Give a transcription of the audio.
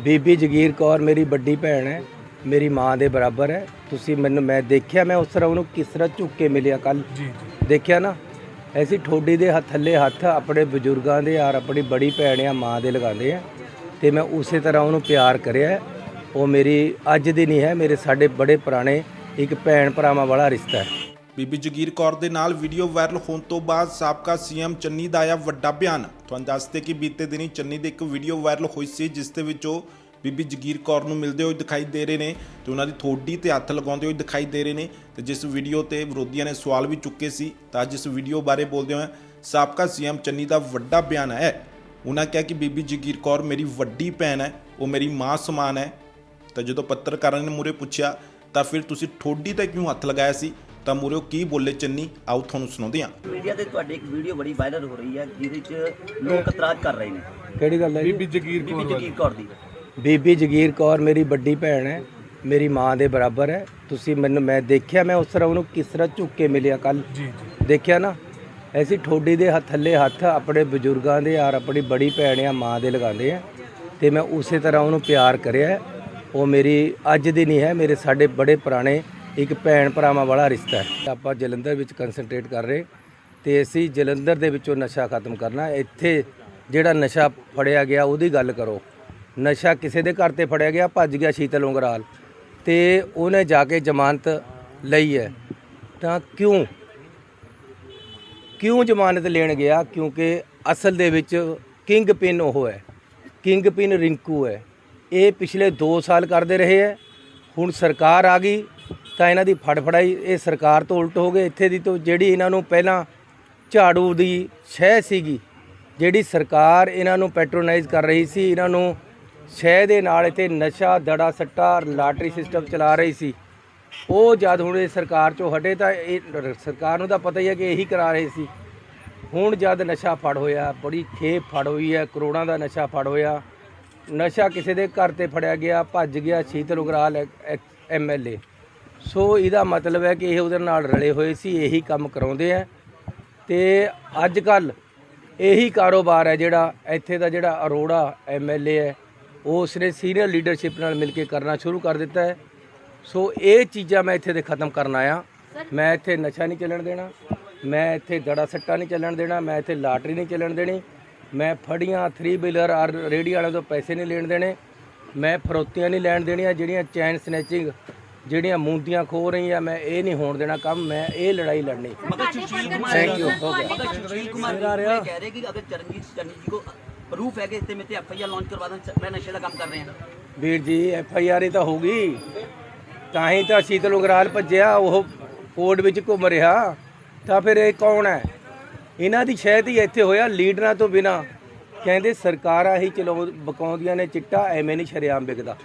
ਬੀਬੀ ਜਗੀਰ ਕੌਰ ਮੇਰੀ ਵੱਡੀ ਭੈਣ ਹੈ ਮੇਰੀ ਮਾਂ ਦੇ ਬਰਾਬਰ ਹੈ। ਤੁਸੀਂ ਮੈਨੂੰ ਮੈਂ ਦੇਖਿਆ ਮੈਂ ਉਸ ਤਰ੍ਹਾਂ ਉਹਨੂੰ ਕਿਸ ਤਰ੍ਹਾਂ ਝੁੱਕ ਕੇ ਮਿਲਿਆ ਕੱਲ ਜੀ ਦੇਖਿਆ ਨਾ? ਐਸੀ ਠੋਡੀ ਦੇ ਹੱਥ ਥੱਲੇ ਹੱਥ ਆਪਣੇ ਬਜ਼ੁਰਗਾਂ ਦੇ ਔਰ ਆਪਣੀ ਬੜੀ ਭੈਣ ਆ ਮਾਂ ਦੇ ਲਗਾਉਂਦੇ ਆ। ਤੇ ਮੈਂ ਉਸੇ ਤਰ੍ਹਾਂ ਉਹਨੂੰ ਪਿਆਰ ਕਰਿਆ। ਉਹ ਮੇਰੀ ਅੱਜ ਦੀ ਨਹੀਂ ਹੈ ਮੇਰੇ ਸਾਡੇ ਬੜੇ ਪੁਰਾਣੇ ਇੱਕ ਭੈਣ ਭਰਾਵਾਂ ਵਾਲਾ ਰਿਸ਼ਤਾ ਹੈ। ਬੀਬੀ ਜਗੀਰ ਕੌਰ ਦੇ ਨਾਲ ਵੀਡੀਓ ਵਾਇਰਲ ਹੋਣ ਤੋਂ ਬਾਅਦ ਸਾਬਕਾ ਸੀਐਮ ਚੰਨੀ ਦਾ ਆਇਆ ਵੱਡਾ ਬਿਆਨ। ਤੁਹਾਨੂੰ ਦੱਸਦੇ ਕਿ ਬੀਤੇ ਦਿਨੀ ਚੰਨੀ ਦੀ ਇੱਕ ਵੀਡੀਓ ਵਾਇਰਲ ਹੋਈ ਸੀ, ਜਿਸ ਦੇ ਵਿੱਚ ਉਹ ਬੀਬੀ ਜਗੀਰ ਕੌਰ ਨੂੰ ਮਿਲਦੇ ਹੋਏ ਦਿਖਾਈ ਦੇ ਰਹੇ ਨੇ ਤੇ ਉਹਨਾਂ ਦੀ ਥੋੜੀ ਤੇ ਹੱਥ ਲਗਾਉਂਦੇ ਹੋਏ ਦਿਖਾਈ ਦੇ ਰਹੇ ਨੇ ਤੇ ਜਿਸ ਵੀਡੀਓ ਤੇ ਵਿਰੋਧੀਆਂ ਨੇ ਸਵਾਲ ਵੀ ਚੁੱਕੇ ਸੀ, ਤਾਂ ਜਿਸ ਵੀਡੀਓ ਬਾਰੇ ਬੋਲਦੇ ਹੋਏ ਸਾਬਕਾ ਸੀਐਮ ਚੰਨੀ ਦਾ ਵੱਡਾ ਬਿਆਨ ਹੈ। ਉਹਨਾਂ ਕਿਹਾ ਕਿ ਬੀਬੀ ਜਗੀਰ ਕੌਰ ਮੇਰੀ ਵੱਡੀ ਭੈਣ ਹੈ, ਉਹ ਮੇਰੀ ਮਾਂ ਸਮਾਨ ਹੈ। ਤਾਂ ਜਦੋਂ ਪੱਤਰਕਾਰਾਂ ਨੇ ਮੂਰੇ ਪੁੱਛਿਆ, ਤਾਂ ਫਿਰ ਤੁਸੀਂ ਠੋਡੀ ਤੇ ਕਿਉਂ ਹੱਥ ਲਗਾਇਆ ਸੀ? ਤਾਂ ਮੂਰੇ ਕੀ ਬੋਲੇ ਚੰਨੀ? ਆਓ ਤੁਹਾਨੂੰ ਸੁਣਾਉਂਦੇ ਹਾਂ। ਮੀਡੀਆ ਤੇ ਤੁਹਾਡੀ ਇੱਕ ਵੀਡੀਓ ਬੜੀ ਵਾਇਰਲ ਹੋ ਰਹੀ ਹੈ ਜਿਹਦੇ 'ਚ ਲੋਕ ਇਤਰਾਜ਼ ਕਰ ਰਹੇ ਨੇ। ਕਿਹੜੀ ਗੱਲ ਹੈ ਜੀ? ਬੀਬੀ ਜਗੀਰ ਬੀਬੀ ਕੌਰ ਜਗੀਰ ਕੌਰ ਦੀ। ਬੀਬੀ ਜਗੀਰ ਕੌਰ ਮੇਰੀ ਵੱਡੀ ਭੈਣ ਹੈ ਮੇਰੀ ਮਾਂ ਦੇ ਬਰਾਬਰ ਹੈ। ਤੁਸੀਂ ਮੈਨੂੰ ਮੈਂ ਦੇਖਿਆ ਮੈਂ ਉਸ ਤਰ੍ਹਾਂ ਉਹਨੂੰ ਕਿਸ ਤਰ੍ਹਾਂ ਝੁੱਕ ਕੇ ਮਿਲਿਆ ਕੱਲ ਜੀ ਜੀ। ਦੇਖਿਆ ਨਾ? ਐਸੀ ਠੋਡੀ ਦੇ ਹੱਥ ਥੱਲੇ ਹੱਥ ਆਪਣੇ ਬਜ਼ੁਰਗਾਂ ਦੇ ਔਰ ਆਪਣੀ ਬੜੀ ਭੈਣ ਆ ਮਾਂ ਦੇ ਲਗਾਉਂਦੇ ਆ। ਤੇ ਮੈਂ ਉਸੇ ਤਰ੍ਹਾਂ ਉਹਨੂੰ ਪਿਆਰ ਕਰਿਆ ਹੈ। ਉਹ ਮੇਰੀ ਅੱਜ ਦੀ ਨਹੀਂ ਹੈ ਮੇਰੇ ਸਾਡੇ ਬੜੇ ਪੁਰਾਣੇ ਇੱਕ ਭੈਣ ਭਰਾਵਾਂ ਵਾਲਾ ਰਿਸ਼ਤਾ ਹੈ। ਆਪਾਂ ਜਲੰਧਰ ਵਿੱਚ ਕਨਸੈਂਟਰੇਟ ਕਰ ਰਹੇ ਤੇ ਅਸੀਂ ਜਲੰਧਰ ਦੇ ਵਿੱਚੋਂ ਨਸ਼ਾ ਖਤਮ ਕਰਨਾ ਇੱਥੇ ਜਿਹੜਾ ਨਸ਼ਾ ਫੜਿਆ ਗਿਆ, ਉਹਦੀ ਗੱਲ ਕਰੋ। ਨਸ਼ਾ ਕਿਸੇ ਦੇ ਘਰ ਤੇ ਫੜਿਆ ਗਿਆ, ਭੱਜ ਗਿਆ ਸ਼ੀਤਲ ਉਂਗਰਾਲ ਤੇ ਉਹਨੇ ਜਾ ਕੇ ਜ਼ਮਾਨਤ ਲਈ ਹੈ। ਤਾਂ ਕਿਉਂ? ਕਿਉਂ ਜ਼ਮਾਨਤ ਲੈਣ ਗਿਆ? ਕਿਉਂਕਿ ਅਸਲ ਦੇ ਵਿੱਚ ਕਿੰਗ ਪਿਨ ਉਹ ਹੈ। ਕਿੰਗ ਪਿਨ ਰਿੰਕੂ ਹੈ। ਇਹ ਪਿਛਲੇ 2 ਸਾਲ ਕਰਦੇ ਰਹੇ ਹੈ। ਹੁਣ ਸਰਕਾਰ ਆ ਗਈ। ਤਾਂ ਇਹਨਾਂ ਦੀ ਫੜਫੜਾਈ ਇਹ ਸਰਕਾਰ ਤੋਂ ਉਲਟ ਹੋ ਗਏ। ਇੱਥੇ ਦੀ ਤੋਂ ਜਿਹੜੀ ਇਹਨਾਂ ਨੂੰ ਪਹਿਲਾਂ ਝਾੜੂ ਦੀ ਸ਼ਹਿ ਸੀਗੀ, ਜਿਹੜੀ ਸਰਕਾਰ ਇਹਨਾਂ ਨੂੰ ਪੈਟਰੋਨਾਈਜ਼ ਕਰ ਰਹੀ ਸੀ, ਇਹਨਾਂ ਨੂੰ ਸ਼ਹਿ ਦੇ ਨਾਲ ਇੱਥੇ ਨਸ਼ਾ, ਦੜਾ ਸੱਟਾ, ਲਾਟਰੀ ਸਿਸਟਮ ਚਲਾ ਰਹੀ ਸੀ। ਉਹ ਜਦ ਹੁਣ ਇਹ ਸਰਕਾਰ ਚੋਂ ਹਟੇ ਤਾਂ ਇਹ ਸਰਕਾਰ ਨੂੰ ਤਾਂ ਪਤਾ ਹੀ ਹੈ ਕਿ ਇਹੀ ਕਰਾ ਰਹੇ ਸੀ। ਹੁਣ ਜਦ ਨਸ਼ਾ ਫੜ ਹੋਇਆ, ਬੜੀ ਖੇਪ ਫੜ ਹੋਈ ਹੈ, ਕਰੋੜਾਂ ਦਾ ਨਸ਼ਾ ਫੜ ਹੋਇਆ। ਨਸ਼ਾ ਕਿਸੇ ਦੇ ਘਰ ਤੇ ਫੜਿਆ ਗਿਆ, ਭੱਜ ਗਿਆ ਸ਼ੀਤਲ ਉਗਰਾਲ ਐਮਐਲਏ ਸੋ ਇਹਦਾ ਮਤਲਬ ਹੈ ਕਿ ਇਹ ਉਹਦੇ ਨਾਲ ਰਲੇ ਹੋਏ ਸੀ, ਇਹੀ ਕੰਮ ਕਰਾਉਂਦੇ ਆ। ਤੇ ਅੱਜ ਕੱਲ ਇਹੀ ਕਾਰੋਬਾਰ ਹੈ ਜਿਹੜਾ, ਇੱਥੇ ਦਾ ਜਿਹੜਾ ਅਰੋੜਾ ਐਮਐਲਏ ਹੈ, ਉਹ ਉਸਨੇ ਸੀਨੀਅਰ ਲੀਡਰਸ਼ਿਪ ਨਾਲ ਮਿਲ ਕੇ ਕਰਨਾ ਸ਼ੁਰੂ ਕਰ ਦਿੱਤਾ ਹੈ। ਸੋ ਇਹ ਚੀਜ਼ਾਂ ਮੈਂ ਇੱਥੇ ਦੇ ਖਤਮ ਕਰਨ ਆਇਆ। ਮੈਂ ਇੱਥੇ ਨਸ਼ਾ ਨਹੀਂ ਚੱਲਣ ਦੇਣਾ, ਮੈਂ ਇੱਥੇ ਦੜਾ ਸੱਟਾ ਨਹੀਂ ਚੱਲਣ ਦੇਣਾ, ਮੈਂ ਇੱਥੇ ਲਾਟਰੀ ਨਹੀਂ ਚੱਲਣ ਦੇਣੀ, ਮੈਂ ਫੜੀਆਂ 3 ਵੀਲਰ ਆਰ ਰੇੜੀ ਵਾਲਿਆਂ ਤੋਂ ਪੈਸੇ ਨਹੀਂ ਲੈਣ ਦੇਣੇ, ਮੈਂ ਫਰੋਤੀਆਂ ਨਹੀਂ ਲੈਣ ਦੇਣੀਆਂ, ਜਿਹੜੀਆਂ ਚੈਨ ਸਨੈਚਿੰਗ ਜਿਹੜੀਆਂ ਮੁੰਦੀਆਂ ਖੋ ਰਹੀਆਂ ਮੈਂ ਇਹ ਨਹੀਂ ਹੋਣ ਦੇਣਾ ਕੰਮ ਮੈਂ ਇਹ ਲੜਾਈ ਲੜਨੀ। ਮਗਰ ਸੁਸ਼ੀਲ ਹੋ ਗਿਆ। ਮਗਰ ਕੁਮਾਰ ਕਹਿ ਰਹੇ ਕਿ ਅਗਰ ਚਰਨਜੀਤ ਚਰਨਜੀਤ ਜੀ ਕੋ ਪ੍ਰੂਫ ਹੈ ਕਿ ਇਸ ਤੇ ਐਫ ਆਈ ਆਰ ਲਾਂਚ ਕਰਵਾ ਦਾਂ ਮੈਂ ਨਸ਼ੇ ਦਾ ਕੰਮ ਕਰ ਰਹੇ। ਹਾਂ ਵੀਰ ਜੀ ਐਫ ਆਈ ਆਰ ਹੀ ਤਾਂ ਹੋ ਗਈ ਤਾਂ ਹੀ ਤਾਂ ਸ਼ੀਤਲ ਉਗਰਾਲ ਭੱਜਿਆ ਉਹ ਕੋਰਟ ਵਿੱਚ ਘੁੰਮ ਰਿਹਾ। ਤਾਂ ਫਿਰ ਇਹ ਕੌਣ ਹੈ? ਇਹਨਾਂ ਦੀ ਸ਼ਾਇਦ ਹੀ ਇੱਥੇ ਹੋਇਆ ਲੀਡਰਾਂ ਤੋਂ ਬਿਨਾ। ਕਹਿੰਦੇ ਸਰਕਾਰਾਂ ਹੀ ਚਲਾਉ ਬਕਾਉਂਦੀਆਂ ਨੇ ਚਿੱਟਾ ਐਵੇਂ ਨਹੀਂ ਸ਼ਰੇਆਮ ਵਿਕਦਾ।